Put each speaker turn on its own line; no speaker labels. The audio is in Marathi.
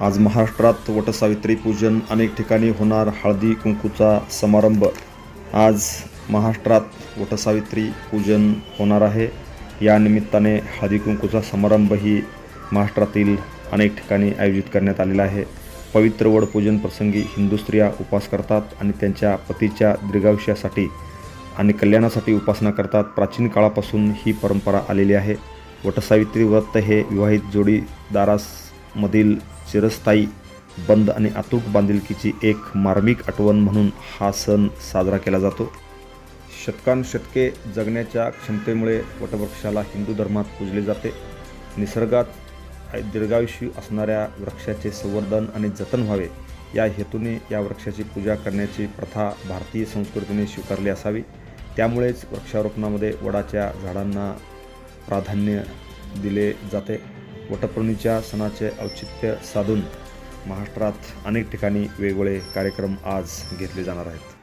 आज महाराष्ट्रात वटसावित्री पूजन अनेक ठिकाणी होणार. हळदी कुंकूचा समारंभ. आज महाराष्ट्रात वटसावित्री पूजन होणार आहे. या निमित्ताने हळदी कुंकूचा समारंभही महाराष्ट्रातील अनेक ठिकाणी आयोजित करण्यात आलेला आहे. पवित्र वडपूजन प्रसंगी हिंदू स्त्रिया उपास करतात आणि त्यांच्या पतीच्या दीर्घायुष्यासाठी आणि कल्याणासाठी उपासना करतात. प्राचीन काळापासून ही परंपरा आलेली आहे. वटसावित्री व्रत हे विवाहित जोडीदारासमधील चिरस्थायी बंद आणि अतूक बांधिलकीची एक मार्मिक आठवण म्हणून हा सण साजरा केला जातो. शतकानुशतके जगण्याच्या क्षमतेमुळे वटवृक्षाला हिंदू धर्मात पूजले जाते. निसर्गात दीर्घायुषी असणाऱ्या वृक्षाचे संवर्धन आणि जतन व्हावे या हेतूने या वृक्षाची पूजा करण्याची प्रथा भारतीय संस्कृतीने स्वीकारली असावी. त्यामुळेच वृक्षारोपणामध्ये वडाच्या झाडांना प्राधान्य दिले जाते. वटपौर्णिमेच्या सणाचे औचित्य साधून महाराष्ट्रात अनेक ठिकाणी वेगवेगळे कार्यक्रम आज घेतले जाणार आहेत.